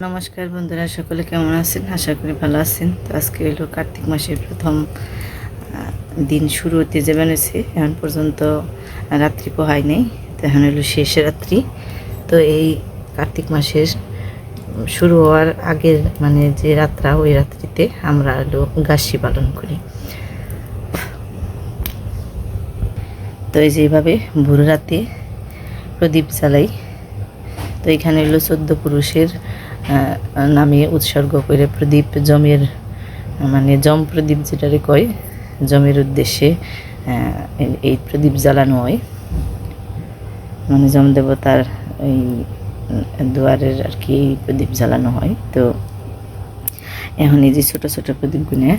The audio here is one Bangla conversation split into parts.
নমস্কার বন্ধুরা, সকলে কেমন আছেন? আশা করি ভালো আছেন। তো আজকে হলো কার্তিক মাসের প্রথম দিন শুরু হতে যে হয়েছে এখন পর্যন্ত রাত্রি পোহায় নেই। তো এখন হলো শেষ রাত্রি। তো এই কার্তিক মাসের শুরু হওয়ার আগের মানে যে রাত্রা, ওই রাত্রিতে আমরা হলো গাছি পালন করি। তো এই যেভাবে ভোর রাতে প্রদীপ জ্বালাই। তো এখানে হলো চোদ্দ পুরুষের নামে উৎসর্গ করে প্রদীপ জমের মানে জম প্রদীপ যেটারে কয়, জমের উদ্দেশ্যে এই- প্রদীপ জ্বালানো হয়। মানে জম দেবতার এই দুয়ারের আর কি এই প্রদীপ জ্বালানো হয়। তো এখন এই যে ছোটো ছোটো প্রদীপগুলো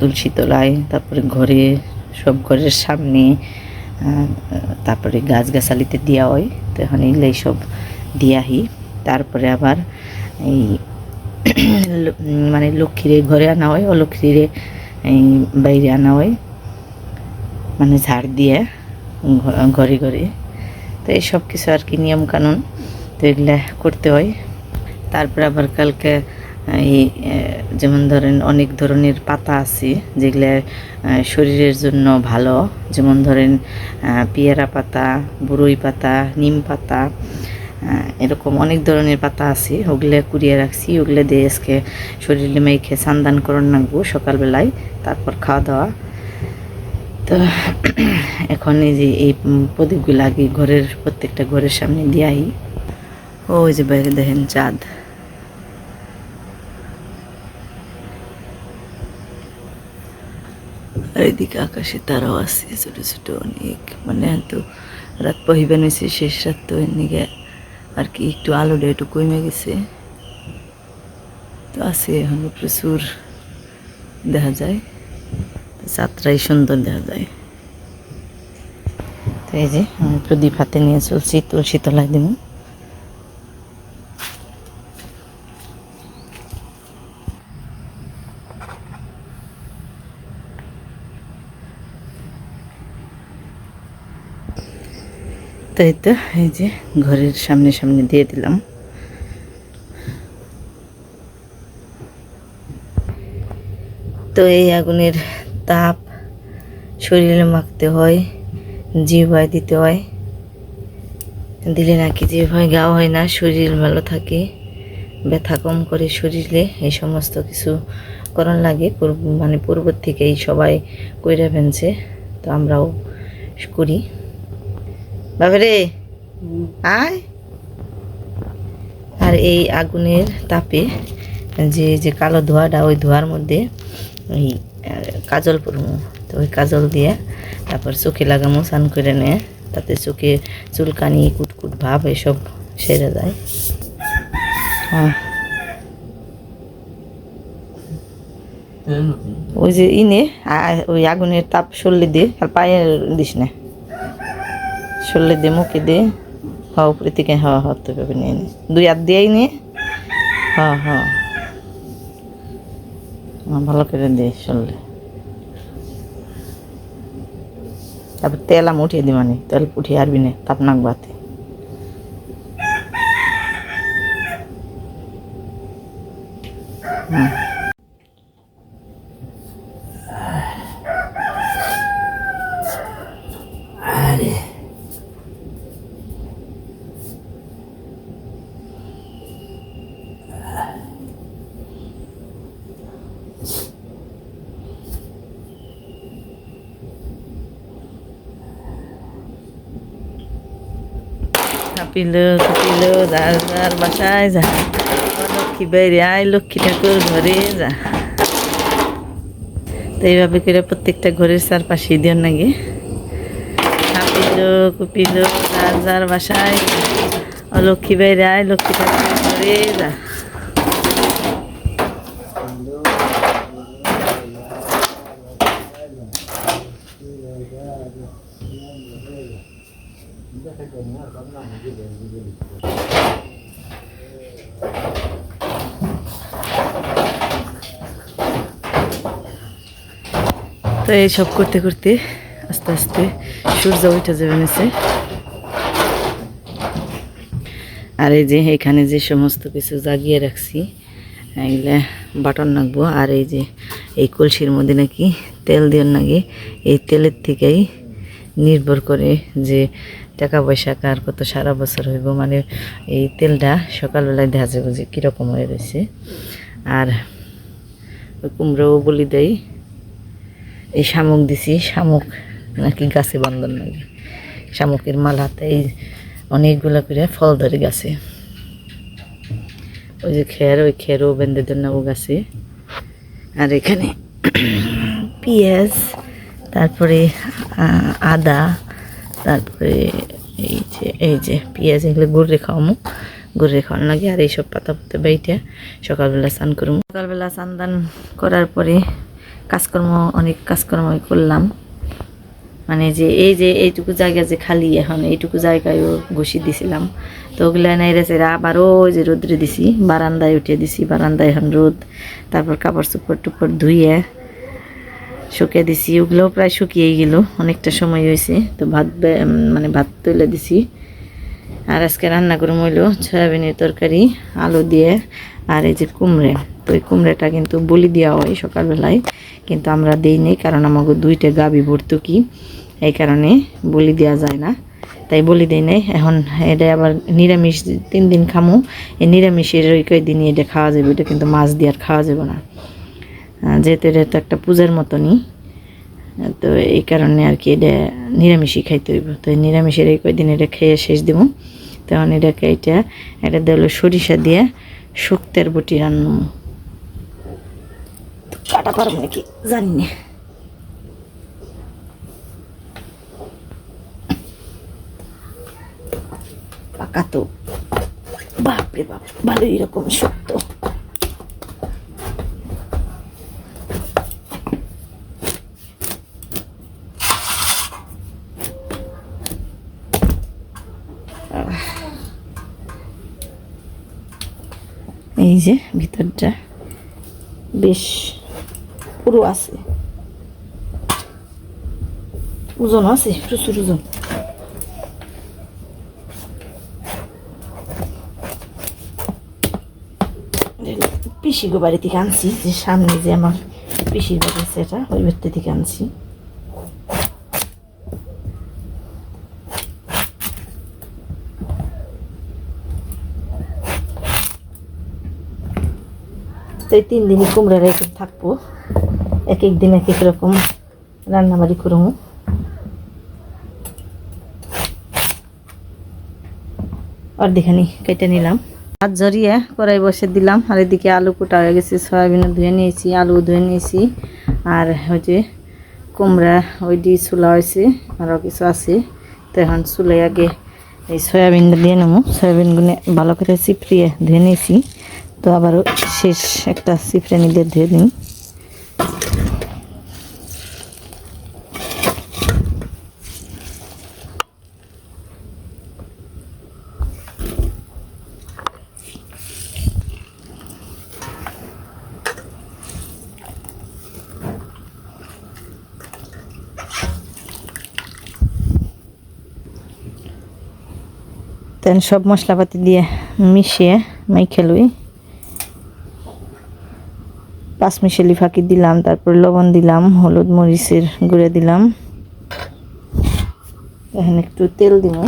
তুলসী তলায়, তারপরে ঘরে, সব ঘরের সামনে তারপরে গাছগাছালিতে দেওয়া হয়। তো এখন এগুলাই সব দিয়াহি। তারপরে আবার এই মানে লক্ষ্মীরে ঘরে আনা হয়, অলক্ষ্মীরে এই বাইরে আনা হয় মানে ঝাড় দিয়ে ঘরে ঘরে। তো এই সব কিছু আর কি নিয়ম কানুন তো এগুলা করতে হয়। তারপরে আবার কালকে, এই যেমন ধরেন অনেক ধরনের পাতা আছে, যেগুলা শরীরের জন্য ভালো। যেমন ধরেন পেয়ারা পাতা, বরই পাতা, নিম পাতা এরকম অনেক ধরনের পাতা আছে। ওগুলো কুড়িয়ে রাখছি, ওগুলো দিয়ে আজকে শরীরে মেখে সান্দান করণ রাখব সকালবেলায়, তারপর খাওয়া দাওয়া তো এখন এই যে এই প্রদীপগুলো আগে ঘরের, প্রত্যেকটা ঘরের সামনে দিয়াই। ওই যে বাইরে দেখেন চাঁদ। আর এদিকে আকাশে তারাও আছে, ছোট ছোট অনেক। মানে তো রাত পহিবেন হয়েছে শেষ রাত তো এদিকে আর কি, একটু আলোটা একটু কমে গেছে। তো আছে এখন প্রচুর দেখা যায়। যাত্রাই সুন্দর দেখা যায়। তো এই যে, আমি প্রদীপ হাতে নিয়ে চলছি তুলসী তলায় দিব। তো এই তো, এই যে ঘরের সামনে সামনে দিয়ে দিলাম। তো এই আগুনের তাপ শরীরে মাখতে হয় জিভায় দিতে হয়। দিলে নাকি জিভায় গাও হয় না, শরীর ভালো থাকে, ব্যথা কম করে শরীরে, এই সমস্ত কিছু করণ লাগে। মানে পূর্ব থেকেই সবাই কইরা ফেনছে তো আমরাও করি। বাবারে আয়। আর এই আগুনের তাপে যে যে কালো ধোঁয়াটা ওই ধোঁয়ার মধ্যে ওই কাজল পরমু। তো ওই কাজল দিয়ে তারপর চোখে লাগামো স্নান করে নেয় তাতে চোখে চুলকানি কুটকুট ভাব এসব সেরে যায়। হ্যাঁ। ওই যে ইনে ওই আগুনের তাপ সরলে দিয়ে আর পায়ে দিস না। সরলে দে মুখে দে? হ উপরে থেকে হ হ তো ভাবে নিয়ে নে। দুই হাত দিয়েই নে। হ হ। হ্যাঁ, ভালো করে দে সরলে তারপর তেল আমি উঠিয়ে দি মানে তেল উঠিয়ে আরবি না তাপ নাক বাতে। হুম। কাপিলো কপিলো যার যার বাসায় যা। লক্ষ্মী বাইরে, আয় লক্ষ্মী ঠাকুর ঘরে যা। তো এইভাবে করে প্রত্যেকটা ঘরের চারপাশে দিও নাকি? কাপিলো কুপিলো যার যার বাসায় লক্ষ্মী বাইরে, আয় লক্ষ্মী ঠাকুর ঘরে যা। তো এইসব করতে করতে আস্তে আস্তে সূর্য উঠে যাবে নিচে। আর এই যে এখানে যে সমস্ত কিছু জাগিয়ে রাখছি, এগুলা বাটন নাকবো। আর এই যে এই কলসির মধ্যে নাকি তেল দেওয়ার নাকি এই তেলের থেকেই নির্ভর করে যে টাকা পয়সা কার কত সারা বছর হইব। মানে এই তেলটা সকালবেলায় দেখা যাবে যে কীরকম হয়ে রয়েছে। আর কুমড়োও বলি দেয় এই শামুক দিছি, শামুক নাকি গাছে বান্ধন লাগে। শামুকের মালাতে এই অনেকগুলো করে ফল ধরে গাছে। ওই যে খের, ওই খেরও বেঁধে ও গাছে। আর এখানে পেঁয়াজ, তারপরে আদা, তারপরে এই যে এই যে পেঁয়াজ, এগুলো গুড়ে খাওয়ামো। গুড়ে খাওয়ানো লাগে আর এইসব পাতা পাতা বেইটে সকালবেলা স্নান করব সকালবেলা স্নান করার পরে কাজকর্ম, অনেক কাজকর্ম করলাম। মানে যে এই যে এইটুকু জায়গা যে খালি এখন, এইটুকু জায়গায়ও ঘষি দিছিলাম। তো ওগুলো নাই রেছে আবারও যে রোদ্রে দিছি, বারান্দায় উঠিয়ে দিছি, বারান্দায় এখন রোদ। তারপর কাপড় চোপড় টুপড় ধুইয়ে শুকিয়ে দিছি, ওগুলোও প্রায় শুকিয়েই গেল, অনেকটা সময় হয়েছে। তো ভাত মানে ভাত তুলে দিছি। আর আজকে রান্না করে মইল সয়াবিনের তরকারি, আলু দিয়ে, আর এই যে কুমড়ে। তো এই কুমড়েটা কিন্তু বলি দেওয়া হয় সকালবেলায়, কিন্তু আমরা দিই নেই কারণ আমাকে দুইটা গাবি ভর্তুকি, এই কারণে বলি দেওয়া যায় না। তাই বলি দিই নাই, এখন এটা আবার নিরামিষ তিন দিন খামু, এই নিরামিষের ওই কয়েকদিনই এটা খাওয়া যাবে, এটা কিন্তু মাছ দিয়ে আর খাওয়া যাবে না। যেহেতু এটা তো একটা পূজার মতনই, তো এই কারণে আর কি এটা নিরামিষই খাইতে হইব। তো এই নিরামিষের এই কয়দিন এটা খেয়ে শেষ দিব তখন এটাকে এটা এটা দিল সরিষা দিয়ে শুক্তের বটি রান্না কাটা পারব নাকি জানি না পাকা তো। বাপরে বাপ ভালো এরকম শক্ত এই যে ভিতরটা। বেশ। পুরো আছে। ওজন আছে, প্রচুর ওজন। পিসি গো বাড়ি থেকে আনছি, যে সামনে যে আমার পিসির বাড়ি আছে এটা, ওই বাড়িতে থেকে আনছি। তো এই তিন দিনই কুমড়া রেখে থাকব। এক এক দিন এক এক রকম রান্নাবাড়ি করব। অর্ধেখানি কেটে নিলাম। হাত জড়িয়ে কড়াই বসে দিলাম। আর এদিকে আলু কোটা হয়ে গেছে সয়াবিনও ধুয়ে নিয়েছি, আলু ধুয়ে নিয়েছি। আর ওই যে কুমড়া, ওই দিয়ে চুলা হয়েছে আরও কিছু আছে। তো এখন চুলাই আগে এই সয়াবিন দিয়ে নেব। সয়াবিনগুলো ভালো করে চিপড়িয়ে ধুয়ে নিয়েছি। তো আবারও শেষ একটা চিপড়ে নিলে ধুয়ে দিই তেন সব মশলাপাতি দিয়ে মিশিয়ে মাইখে লই। পাঁচমিশালি ফাঁকি দিলাম, তারপর লবণ দিলাম, হলুদ মরিচের গুঁড়ে দিলাম। এখানে একটু তেল দিব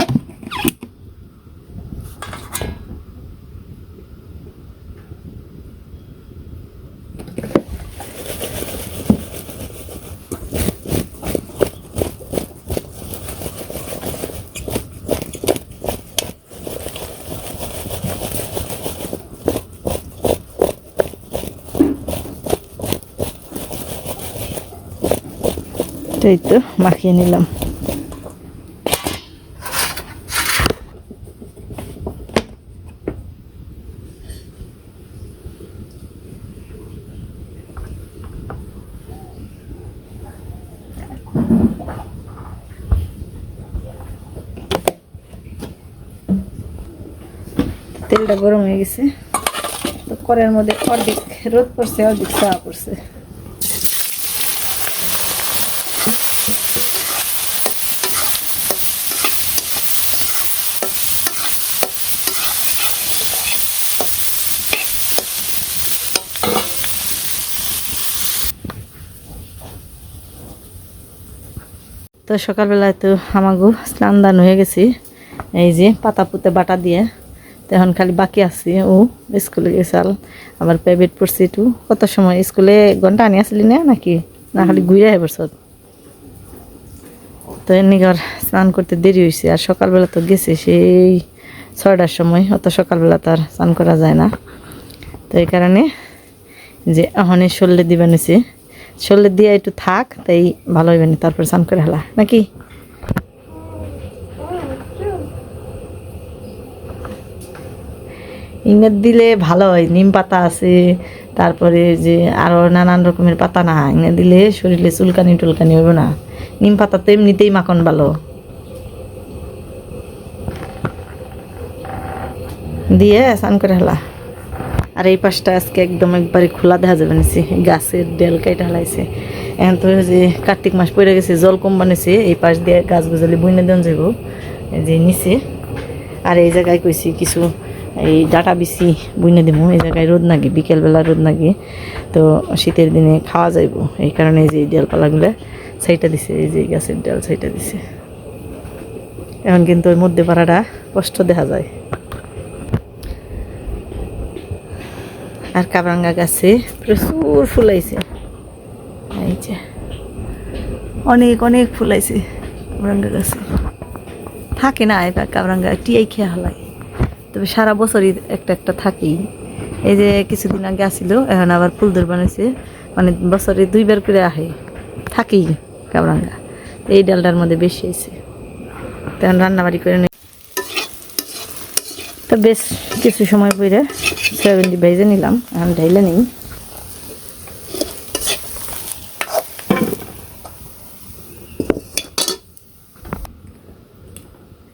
তো এই মাখিয়ে নিলাম। তেলটা গরম হয়ে গেছে। তো কড়াইয়ের মধ্যে অর্ধেক রোদ পড়ছে, অর্ধেক চা পড়ছে। তো সকালবেলায় তো আমাগো স্নান দান হয়ে গেছি। এই যে পাতা পুঁতে বাটা দিয়ে। তো এখন খালি বাকি আছে। ও স্কুলে গেছাল আবার প্রাইভেট পড়ছি একটু। কত সময়? স্কুলে ঘণ্টা আনি আসলি না নাকি? না খালি ঘুরে বছর। তো এমনি ঘর স্নান করতে দেরি হয়েছে আর সকালবেলা তো গেছে সেই ছয়টার সময়। অত সকালবেলা তো আর স্নান করা যায় না। তো এই কারণে যে এখন শরীরে দিবে নিছে। শরীরে দিয়ে একটু থাক, তাই ভালো হইবে না, তারপর স্নান করে হেলা। নাকি? ইংরেজ দিলে ভালো হয়, নিম পাতা আছে, তারপরে যে আরও নানান রকমের পাতা না, ইংরেজ দিলে শরীরে চুলকানি টুলকানি হইব না। নিম পাতা তো এমনিতেই মাখন ভালো। দিয়ে স্নান করে হেলা। আর এই পাশটা আজকে একদম একবারে খোলা দেখা যাবে নিচে। গাছের ডেল কাইটা হেলাইছে এখন তো যে কার্তিক মাস পড়ে গেছে, জল কম বানিয়েছে, এই পাশ দিয়ে গাছ গুজালি বইনে দেন যাব এই যে নিচে। আর এই জায়গায় কইছি কিছু এই ডাটা বিছি বুনে দিব। এই জায়গায় রোদ নাগে, বিকেলবেলা রোদ নাগে। তো শীতের দিনে খাওয়া যাইব। এই কারণে যে ডালপালাগুলো সেইটা দিছে, এই যে গাছের ডাল সেইটা দিছে। এখন কিন্তু ওই মধ্যে পাড়াটা কষ্ট দেখা যায়। আর কাবরাঙ্গা গাছে প্রচুর ফুলাইছে। এই যে, অনেক অনেক ফুলাইছে কাবরাঙ্গা গাছে। থাকে না এবার কাবরাঙ্গা টিয়াই খেয়া হলাই তবে সারা বছরই একটা একটা থাকেই। এই যে কিছুদিন আগে আসিল, এখন আবার ফুল দর বানাইছে। মানে বছরে দুইবার করে আহে। থাকেই কাবরাঙ্গা এই ডালটার মধ্যে বেশি আছে তখন রান্নাবাড়ি করে তো বেশ কিছু সময় পরে দিয়ে ভেজে নিলাম, এখন ঢাইলে নিই।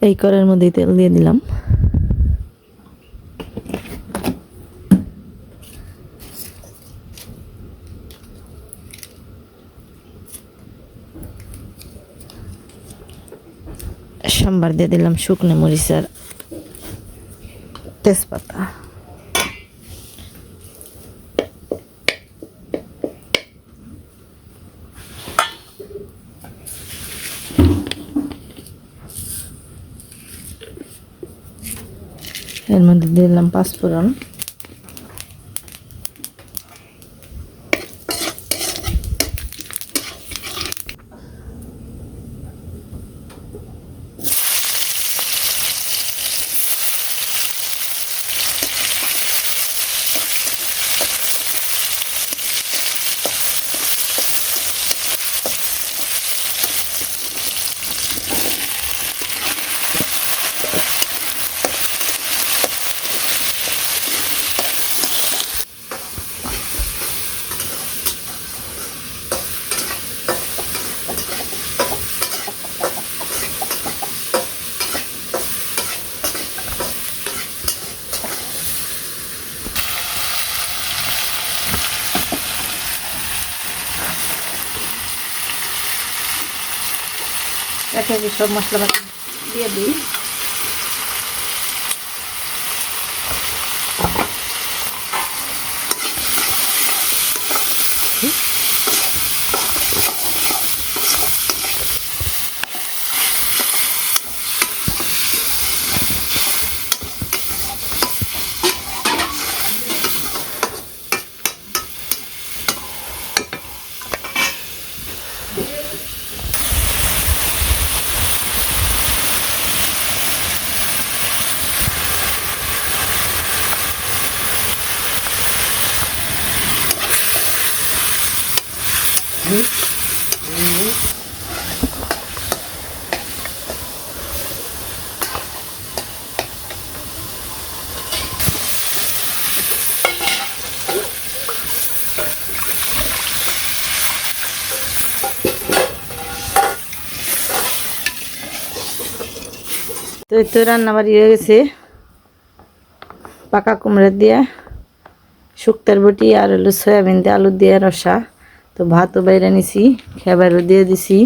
এই করের মধ্যেই তেল দিয়ে দিলাম। সোমবার দিয়ে দিলাম শুকনো মরিচ আর তেজপাতা। এর মধ্যে দিলাম পাঁচফোড়ন। সব মশলা দিয়ে দিই। তো এই তো রান্না বাড়ি হয়ে গেছে। পাকা কুমড়া দিয়ে, শুক্তার বটি আর হলো সয়াবিন দিয়ে আলু দিয়ে রসা। তো ভাতও বাইরে নিছি, খেবারও দিয়ে দিছি।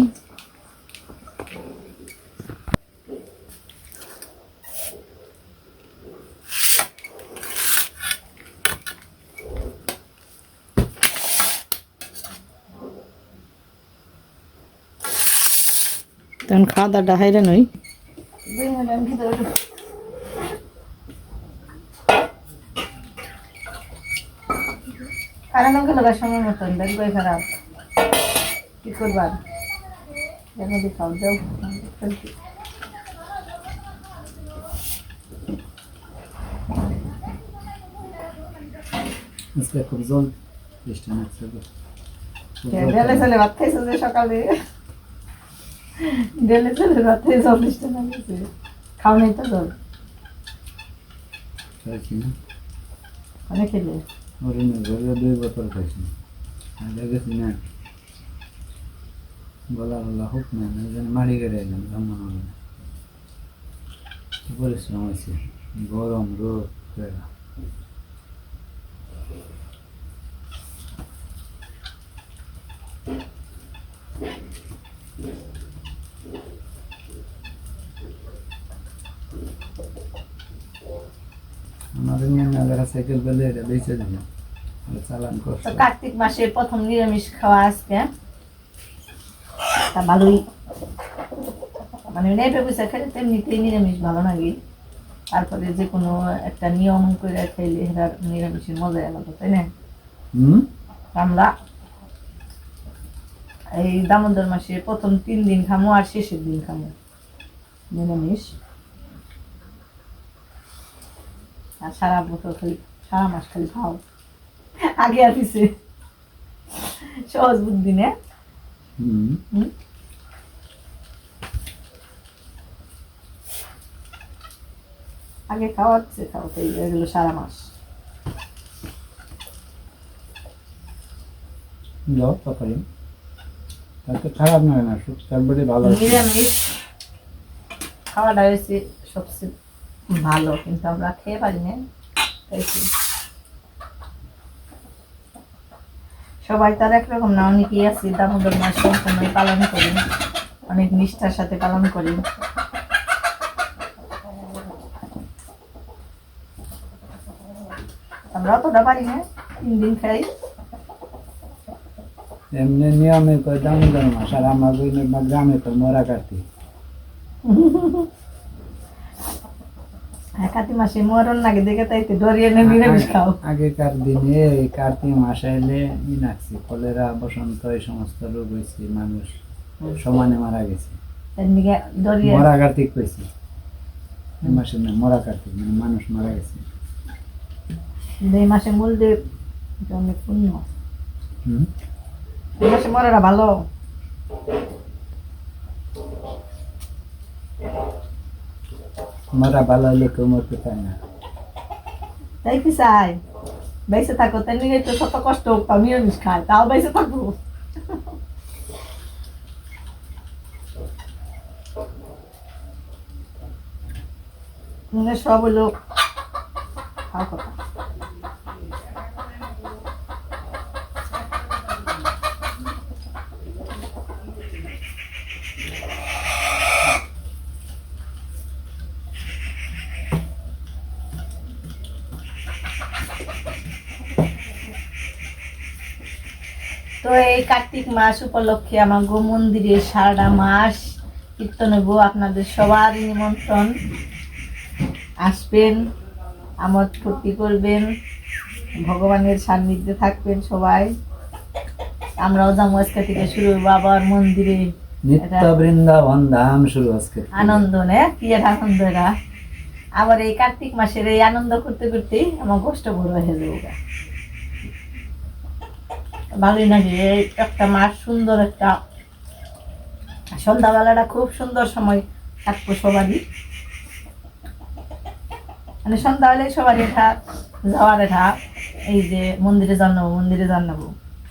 তখন খাওয়া দাওয়াটা হাইরা নই। কারণ আমাকে লাগার সময় মতন দেখবে খারাপ কি করবার এর মধ্যে খাও যাও আজকে খুব জল বৃষ্টি যে সকালে ডেলে চলে ভাত খাই চল্লিশটা না গেছে খাও নাই তো জল? খাইছি না। অনেক খেলে? হরিণে ঘরে দুই বোতল খাইছি। আর দেখেছি না। গলা গলা হোক না না যেন মারি গেড়ে এলাম ভ্রমণ হবে না। কি পরিশ্রম হয়েছে গরম রোদ তেরা আমাদের মেয়ে সাইকেল পেলে এটা বেঁচে দিল চালান কষ্ট তো কার্তিক মাসে প্রথম নিরামিষ খাওয়া আজকে। তা ভালোই। মানে নেপে পয়সা খেলে তেমনিতেই নিরামিষ ভালো লাগে তারপরে যে কোনো একটা নিয়ম করে খাইলে সেটা নিরামিষের মজাই আলাদা তাই না? হুম? আমরা এই দামোদর মাসে প্রথম তিন দিন খামো আর শেষের দিন খামো। নিরামিষ। আর সারা বছর খালি সারা মাস খালি খাও। আগে আর পিছে। সহজ বুদ্ধি না? আগে খাওয়াচ্ছে খাওয়াতে এগুলো সারা মাস। যাও তরকারি তাতে খারাপ নয় না তারপরে ভালো। নিরামিষ। খাওয়াটা হয়েছে সবচেয়ে ভালো কিন্তু আমরা খেয়ে পারি না। সবাই তার একরকম না অনেকেই আছে দামোদর মাস সম্পূর্ণ পালন করি অনেক নিষ্ঠার সাথে পালন করি। আমরা অতটা পারি না তিন দিন খাই। এমনি নিয়মে কই দামোদর মাস আর আমার গ্রামে তো মরা কাটি। কাতি মাসে মরণ লাগে দেখে তাইতে ডরিয়ে নে নিরামিষ খাও। আগেকার দিনে কার্তিক মাস এলে ই নাকছি কলেরা বসন্ত এই সমস্ত রোগ হয়েছে মানুষ সমানে মারা গেছে। মরা কার্তিক কইছি। এই মাসে না মরা কার্তিক মানে মানুষ মারা গেছে। এই মাসে মূল দেব অনেক পুণ্য মাসে মরাটা ভালো। মরা ভালো হলে কেউ মরতে চায় না তাই কি চাই বেঁচে থাকো তাই নিয়ে তো শত কষ্ট হোক তাও নিরামিষ খায় তাও বেঁচে থাকব মানে সব হলো খাওয়া কথা তো এই কার্তিক মাস উপলক্ষে আমার গো মন্দিরে সারাটা মাস কীর্তন হইব। আপনাদের সবার নিমন্ত্রণ। আসবেন আমোদ ফুর্তি করবেন ভগবানের সান্নিধ্যে থাকবেন সবাই। আমরাও যাব আজকে থেকে শুরু হইব আবার মন্দিরে। নিত্য বৃন্দাবন ধাম শুরু আজকে আনন্দ নে? কি আনন্দ এরা? আবার এই কার্তিক মাসের এই আনন্দ করতে করতেই আমার কষ্ট বড় হয়ে যাবে ভালোই লাগে, এই একটা মাস সুন্দর একটা। সন্ধ্যাবেলাটা খুব সুন্দর সময় থাকব সবারই। মানে সন্ধ্যাবেলায় সবারই এটা যাওয়ার এটা এই যে মন্দিরে জানাব মন্দিরে জানাব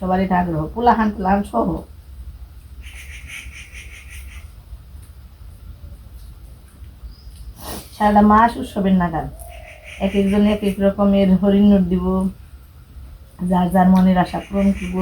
সবারই এটা আগ্রহ পোলাহান পোলাহান সহ সারাটা মাস উৎসবের নাগাদ। এক একজন এক এক রকমের হরিণ দিব, যার যার মনের আশা পূরণ করব।